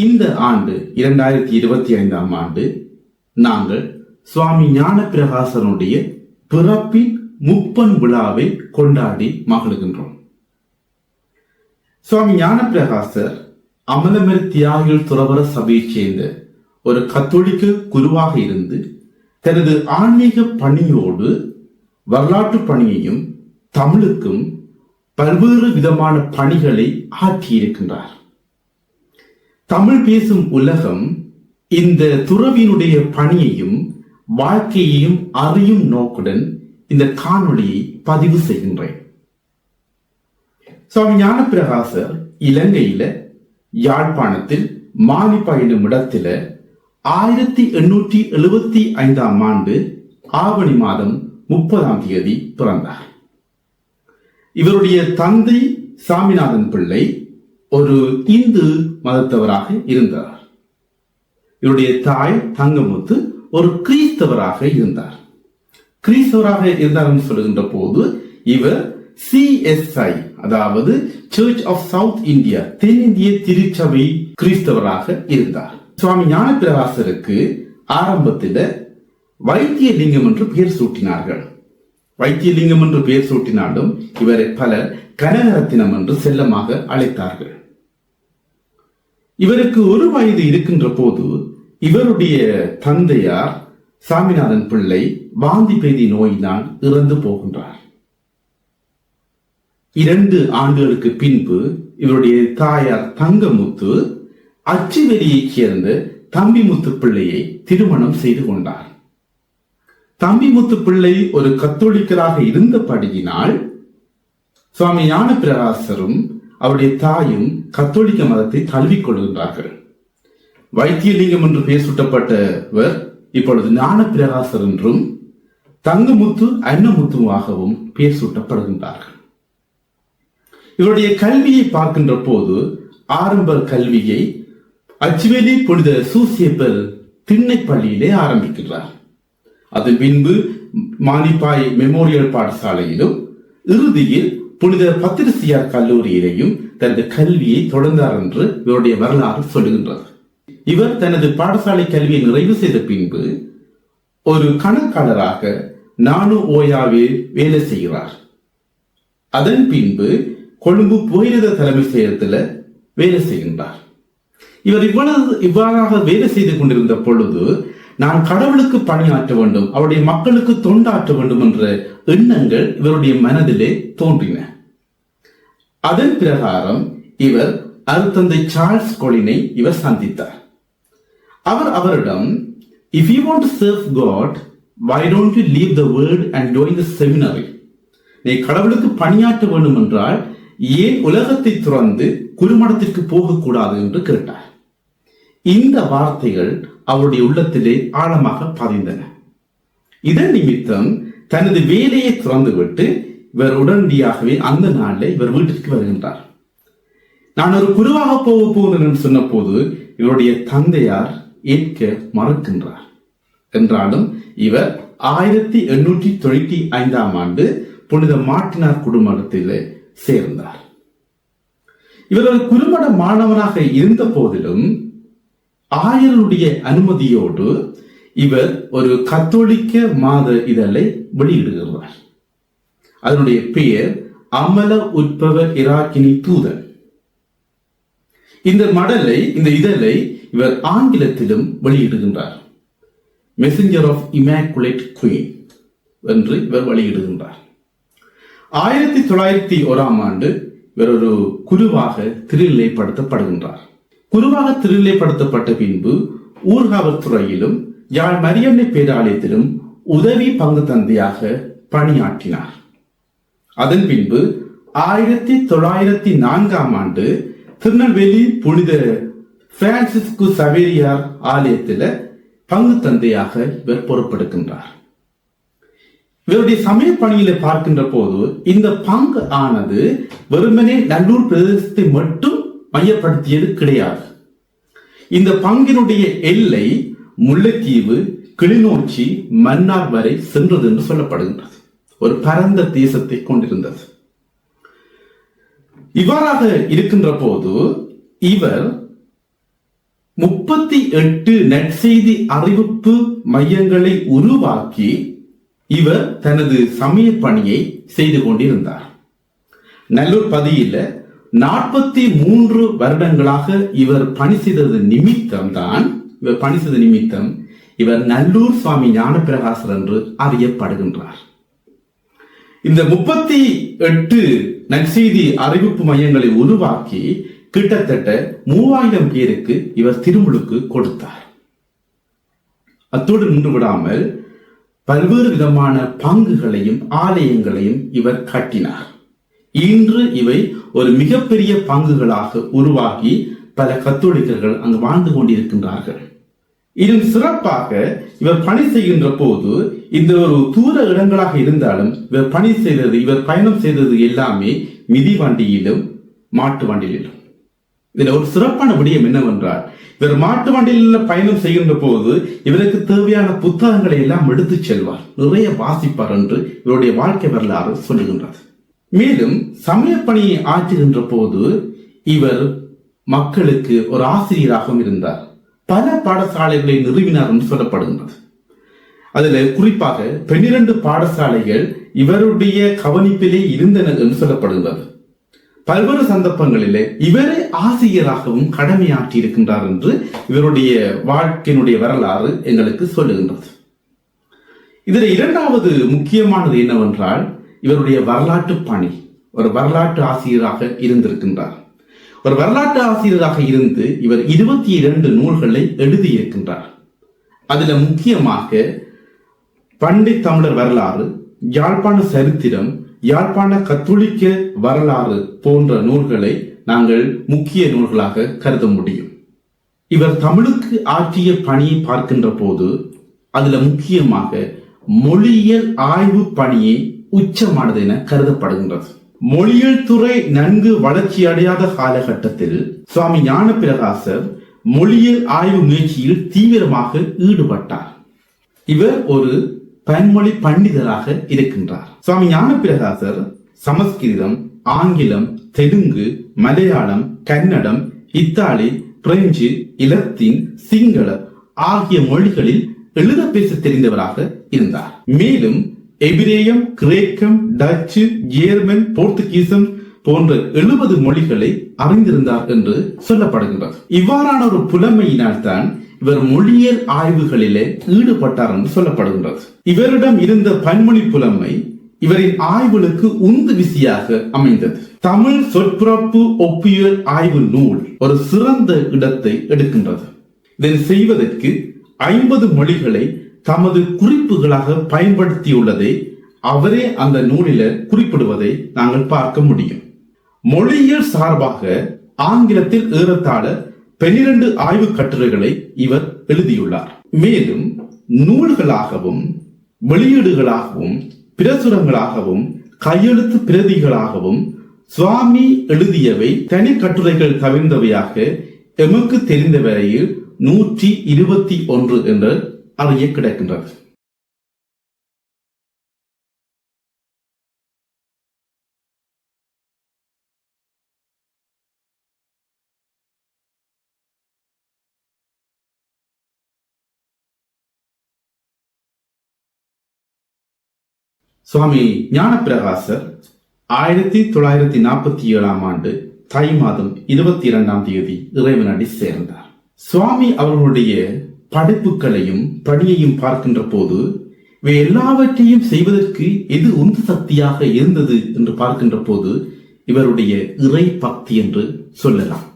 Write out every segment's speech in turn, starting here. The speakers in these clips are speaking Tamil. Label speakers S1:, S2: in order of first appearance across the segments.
S1: இந்த ஆண்டு இரண்டாயிரத்தி இருபத்தி ஐந்தாம் ஆண்டு நாங்கள் சுவாமி ஞானப்பிரகாசனுடைய பிறப்பின் முப்பன் விழாவை கொண்டாடி மகிழ்கின்றோம். சுவாமி ஞானப்பிரகாசர் அமலமர் தியாகிகள் துறவர சபையைச் சேர்ந்த ஒரு கத்தோலிக்க குருவாக இருந்து தனது ஆன்மீக பணியோடு வரலாற்று பணியையும் தமிழுக்கும் பல்வேறு விதமான பணிகளை ஆற்றியிருக்கின்றார். தமிழ் பேசும் உலகம் இந்த துறவியினுடைய பணியையும் வாழ்க்கையையும் அறியும் நோக்குடன் இந்த காணொளியை பதிவு செய்கின்றேன். சுவாமி ஞானப்பிரகாசர் இலங்கையில யாழ்ப்பாணத்தில் மானிப்பா என்னும் இடத்துல ஆயிரத்தி எண்ணூற்றி எழுபத்தி ஐந்தாம் ஆண்டு ஆவணி மாதம் முப்பதாம் தேதி பிறந்தார். இவருடைய தந்தை சாமிநாதன் பிள்ளை ஒரு இந்து மதத்தவராக இருந்தார். இவருடைய தாய் தங்கமுத்து ஒரு கிறிஸ்தவராக இருந்தார். கிறிஸ்தவராக இருந்தார் என்று சொல்லுகின்ற போது இவர் சிஎஸ்ஐ அதாவது சர்ச் ஆஃப் சவுத் இந்தியா தென்னிந்திய திருச்சபை கிறிஸ்தவராக இருந்தார். சுவாமி ஞானப்பிரகாசருக்கு ஆரம்பத்தில் வைத்தியலிங்கம் என்று பெயர் சூட்டினார்கள். வைத்தியலிங்கம் என்று பெயர் சூட்டினாலும் இவரை பலர் கனகரத்தினம் என்று செல்லமாக அழைத்தார்கள். இவருக்கு ஒரு வயது இருக்கின்ற போது இவருடைய தந்தையார் சாமிநாதன் பிள்ளை பாந்தி பேதி நோயினால் இறந்து போகின்றார். இரண்டு ஆண்டுகளுக்கு பின்பு இவருடைய தாயார் தங்கமுத்து அச்சுவெளியைச் சேர்ந்த தம்பிமுத்து பிள்ளையை திருமணம் செய்து கொண்டார். தம்பிமுத்து பிள்ளை ஒரு கத்தோலிக்கராக இருந்தபடியினால் சுவாமி ஞானப்பிரகாசரும் அவருடைய தாயும் கத்தோலிக்க மதத்தை தழுவிக் கொள்கின்றார்கள் வைத்தியலிங்கம் என்று பெயர் சூட்டப்பட்டவர் இப்பொழுது ஞானப்பிரகாசர் என்றும் தங்கமுத்து அன்னமுத்துவாகவும் பெயர் சூட்டப்படுகின்றார்கள். இவருடைய கல்வியை பார்க்கின்ற போது ஆரம்ப கல்வியை அச்சுவேலி புனித சூசியப்பர் திண்ணை பள்ளியிலே ஆரம்பிக்கின்றார். அது பின்பு மானிப்பாய் மெமோரியல் பாடசாலையிலும் இறுதியில் புனித பத்திரிசியார் கல்லூரியிலேயும் தனது கல்வியை தொடர்ந்தார் என்று இவருடைய வரலாறு சொல்லுகின்றது. இவர் தனது பாடசாலை கல்வியை நிறைவு செய்த பின்பு ஒரு கணக்காளராக நானு ஓயாவில் வேலை செய்கிறார். அதன் பின்பு கொழும்பு புகையிரத தலைமை செயலத்தில் வேலை செய்கின்றார். இவர் இவ்வளவு இவ்வாறாக வேலை செய்து கொண்டிருந்த பொழுது நான் கடவுளுக்கு பணியாற்ற வேண்டும் அவருடைய மக்களுக்கு தொண்டாற்ற வேண்டும் என்ற எண்ணங்கள் இவருடைய மனதிலே தோன்றின. அதன் பிரகாரம் இவர் அருத்தந்தை சார்ல்ஸ் கொலினை இவர் சந்தித்தார். அவர் அவரிடம் if you want serve god why don't you leave the world and join the seminary நீ கடவுளுக்கு பணியாற்ற வேண்டும் என்றால் ஏன் உலகத்தை துறந்து குருமடத்திற்கு போகக்கூடாது? என்று கேட்டார். இந்த வார்த்தைகள் அவருடைய உள்ளத்திலே ஆழமாக பதிந்தன. இதன் நிமித்தம் தனது வேலையை துறந்துவிட்டு இவர் உடனடியாகவே அந்த நாளில் இவர் வீட்டிற்கு வருகின்றார். நான் ஒரு குருவாக போக போகிறேன் என்று சொன்னபோது இவருடைய தந்தையார் ஏற்க மறுக்கின்றார். என்றாலும் இவர் ஆயிரத்தி எண்ணூற்றி தொண்ணூற்றி ஐந்தாம் ஆண்டு புனித மாட்டினார் குடும்பத்தில் சேர்ந்தார். இவர் ஒரு குறும்பட மாணவனாக இருந்த போதிலும் ஆயருடைய அனுமதியோடு இவர் ஒரு கத்தோலிக்க மாத இதழை வெளியிடுகிறார். அதனுடைய பெயர் அமல உற்பவ இராக்கினி தூதன். இந்த மடலை இந்த இதழை இவர் ஆங்கிலத்திலும் வெளியிடுகின்றார். மெசஞ்சர் ஆஃப் இமேக்குலேட் குயின் என்று இவர் வெளியிடுகின்றார். ஆயிரத்தி தொள்ளாயிரத்தி ஓராம் ஆண்டு இவர் ஒரு குருவாக திருநிலைப்படுத்தப்படுகின்றார். குருவாக திருநிலைப்படுத்தப்பட்ட பின்பு ஊர்காவல்துறையிலும் யாழ் மரியன்னை பேராலயத்திலும் உதவி பங்கு தந்தையாக பணியாற்றினார். அதன் பின்பு ஆயிரத்தி தொள்ளாயிரத்தி நான்காம் ஆண்டு திருநெல்வேலி புனித பிரான்சிஸ்கு சவேரியார் ஆலயத்தில் பங்கு தந்தையாக இவர் பொறுப்பெடுக்கின்றார். இவருடைய சமய பணியில பார்க்கின்ற போது இந்த பங்கு ஆனது வெறுமனே நல்லூர் பிரதேசத்தை மட்டும் மையப்படுத்தியது கிடையாது. இந்த பங்கினுடைய எல்லை முல்லைத்தீவு கிளிநோச்சி மன்னார் வரை சென்றது என்று சொல்லப்படுகின்றது. ஒரு பரந்த தேசத்தை கொண்டிருந்தது. இவ்வாறாக இருக்கின்ற போது இவர் முப்பத்தி எட்டு நற்செய்தி அறிவிப்பு மையங்களை உருவாக்கி இவர் தனது சமய பணியை செய்து கொண்டிருந்தார். நல்லூர் பதியில நாற்பத்தி மூன்று வருடங்களாக இவர் பணி செய்தது நிமித்தம் தான் இவர் பணி செய்த நிமித்தம் இவர் நல்லூர் சுவாமி ஞானப்பிரகாசர் என்று அறியப்படுகின்றார். இந்த முப்பத்தி எட்டு நற்செய்தி அறிவிப்பு மையங்களை உருவாக்கி கிட்டத்தட்ட மூவாயிரம் பேருக்கு இவர் திருமுழுக்கு கொடுத்தார். அத்தோடு நின்று விடாமல் பல்வேறு விதமான பங்குகளையும் ஆலயங்களையும் இவர் கட்டினார். இன்று இவை ஒரு மிகப்பெரிய பங்குகளாக உருவாகி பல கத்தோலிக்கர்கள் அங்கு வாழ்ந்து கொண்டிருக்கின்றார்கள். இன்னும் சிறப்பாக இவர் பணி செய்கின்ற போது இந்த ஒரு தூர இடங்களாக இருந்தாலும் இவர் பணி செய்தது இவர் பயணம் செய்தது எல்லாமே மிதி வண்டியிலும் மாட்டு வண்டியிலும். இதுல ஒரு சிறப்பான விடயம் என்னவென்றால் இவர் மாட்டு வண்டியில் பயணம் செய்கின்ற போது இவருக்கு தேவையான புத்தகங்களை எல்லாம் எடுத்துச் செல்வார். நிறைய வாசிப்பார் என்று இவருடைய வாழ்க்கை வரலாறு சொல்லுகின்றது. மேலும் சமய பணியை ஆற்றுகின்ற போது இவர் மக்களுக்கு ஒரு ஆசிரியராகவும் இருந்தார். பல பாடசாலைகளை நிறுவினார் என்று சொல்லப்படுகின்றது. அதில் குறிப்பாக பன்னிரண்டு பாடசாலைகள் இவருடைய கவனிப்பிலே இருந்தன என்று சொல்லப்படுகின்றது. பல்வேறு சந்தர்ப்பங்களிலே இவரே ஆசிரியராகவும் கடமையாற்றி இருக்கின்றார் என்று இவருடைய வாழ்க்கையினுடைய வரலாறு எங்களுக்கு சொல்லுகின்றது. இதில் இரண்டாவது முக்கியமானது என்னவென்றால் இவருடைய வரலாற்று பணி ஒரு வரலாற்று ஆசிரியராக இருந்திருக்கின்றார். ஒரு வரலாற்று ஆசிரியராக இருந்து இவர் இருபத்தி இரண்டு நூல்களை எழுதியிருக்கின்றார். அதில் முக்கியமாக பண்டித் தமிழர் வரலாறு யாழ்ப்பாண சரித்திரம் யாழ்ப்பாண கத்தோலிக்க வரலாறு போன்ற நூல்களை நாங்கள் முக்கிய நூல்களாக கருத முடியும். இவர் தமிழுக்கு ஆற்றிய பணியை பார்க்கின்ற போது அதுல முக்கியமாக மொழியியல் ஆய்வு பணியை உச்சமானது என கருதப்படுகின்றது. மொழியியல் துறை நன்கு வளர்ச்சி அடையாத காலகட்டத்தில் சுவாமி ஞானப்பிரகாசர் மொழியியல் ஆய்வு முயற்சியில் தீவிரமாக ஈடுபட்டார். இவர் ஒரு பன்மொழி பண்டிதராக இருக்கின்றார். சுவாமி ஞானப்பிரகாசர் சமஸ்கிருதம் ஆங்கிலம் Telugu Malayalam Kannadam Italy French Latin Sinhala ஆகிய மொழிகளில் எழுத பேச தெரிந்தவராக இருந்தார். மேலும் எபிரேயம் கிரேக்கம் டச்சு ஜேர்மன் போர்த்துகீசம் போன்ற எழுபது மொழிகளை அறிந்திருந்தார் என்று சொல்லப்படுகின்றது. இவ்வாறான ஒரு புலமையினால் தான் இவர் மொழியியல் ஆய்வுகளிலே ஈடுபட்டார் என்று சொல்லப்படுகின்றது. இவரிடம் இருந்த பன்மொழி புலமை இவரின் ஆய்வுகளுக்கு உந்து விசியாக அமைந்தது. தமிழ் சொற்பிறப்பு ஒப்பியல் ஆய்வு நூல் ஒரு சிறந்த இடத்தை எடுக்கின்றது. இதனை செய்வதற்கு ஐம்பது மொழிகளை தமது குறிப்புகளாக பயன்படுத்தியுள்ளதை அவரே அந்த நூலில குறிப்பிடுவதை நாங்கள் பார்க்க முடியும். மொழியியல் சார்பாக ஆங்கிலத்தில் ஏறத்தாழ பனிரெண்டு ஆய்வு கட்டுரைகளை இவர் எழுதியுள்ளார். மேலும் நூல்களாகவும் வெளியீடுகளாகவும் பிரசுரங்களாகவும் கையெழுத்து பிரதிகளாகவும் சுவாமி எழுதியவை தனி கட்டுரைகள் தவிர்ந்தவையாக எமக்கு தெரிந்த வரையில் நூற்றி இருபத்தி ஒன்று என்று அறிய கிடைக்கின்றது. சுவாமி ஞானப்பிரகாசர் ஆயிரத்தி தொள்ளாயிரத்தி நாற்பத்தி ஏழாம் ஆண்டு தை மாதம் இருபத்தி இரண்டாம் தேதி இறைவனடி சேர்ந்தார். சுவாமி அவர்களுடைய படைப்புகளையும் பணியையும் பார்க்கின்ற போது இவை எல்லாவற்றையும் செய்வதற்கு எது உந்து சக்தியாக இருந்தது என்று பார்க்கின்ற போது இவருடைய இறை பக்தி என்று சொல்லலாம்.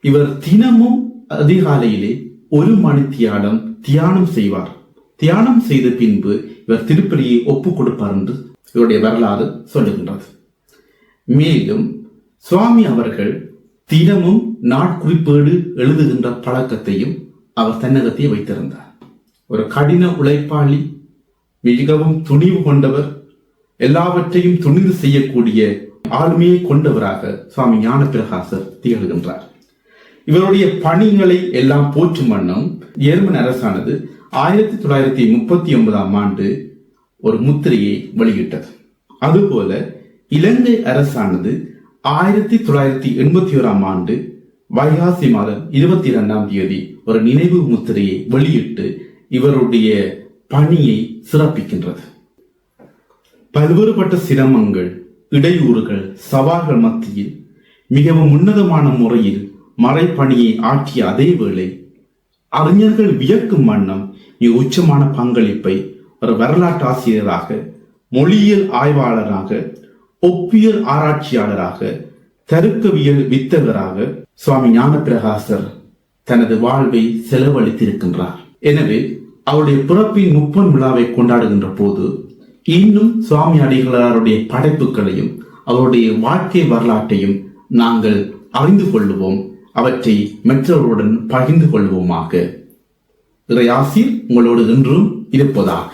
S1: இவர் தினமும் அதிகாலையிலே ஒரு மணித்தியாலம் தியானம் செய்வார். தியானம் செய்த பின்பு இவர் திருப்பலியை ஒப்புக் கொடுப்பார் என்று இவருடைய வரலாறு சொல்லுகின்றது. மேலும் சுவாமி அவர்கள் தினமும் நாட்குறிப்பேடு எழுதுகின்ற பழக்கத்தையும் அவர் தன்னகத்தையே வைத்திருந்தார். ஒரு கடின உழைப்பாளி மிகவும் துணிவு கொண்டவர் எல்லாவற்றையும் துணிந்து செய்யக்கூடிய ஆளுமையை கொண்டவராக சுவாமி ஞானப்பிரகாசர் திகழ்கின்றார். இவருடைய பணிகளை எல்லாம் போற்றும் வண்ணம் ஜெர்மன் அரசானது ஆயிரத்தி தொள்ளாயிரத்தி முப்பத்தி ஒன்பதாம் ஆண்டு ஒரு முத்திரையை வெளியிட்டது. அதுபோல இலங்கை அரசானது ஆயிரத்தி தொள்ளாயிரத்தி எண்பத்தி ஓராம் ஆண்டு வைகாசி மாதம் இருபத்தி இரண்டாம் தேதி ஒரு நினைவு முத்திரையை வெளியிட்டு இவருடைய பணியை சிறப்பிக்கின்றது. பல்வேறுபட்ட சிரமங்கள் இடையூறுகள் சவால்கள் மத்தியில் மிகவும் உன்னதமான முறையில் மறைப்பணியை ஆற்றிய அதே வேளை அறிஞர்கள் வியக்கும் வண்ணம் மிக உச்சமான பங்களிப்பை ஒரு வரலாற்று ஆசிரியராக மொழியியல் ஆய்வாளராக ஒப்பியல் ஆராய்ச்சியாளராக தருக்கவியல் வித்தகராக சுவாமி ஞானப்பிரகாசர் தனது வாழ்வை செலவழித்திருக்கின்றார். எனவே அவருடைய பிறப்பின் முப்பன் விழாவை கொண்டாடுகின்ற போது இன்னும் சுவாமி அடிகளாருடைய படைப்புகளையும் அவருடைய வாழ்க்கை வரலாற்றையும் நாங்கள் அறிந்து கொள்வோம் அவற்றை மற்றவர்களுடன் பகிர்ந்து கொள்வோமாக. இறையாசி உங்களோடு இன்றும் இருப்பதாக.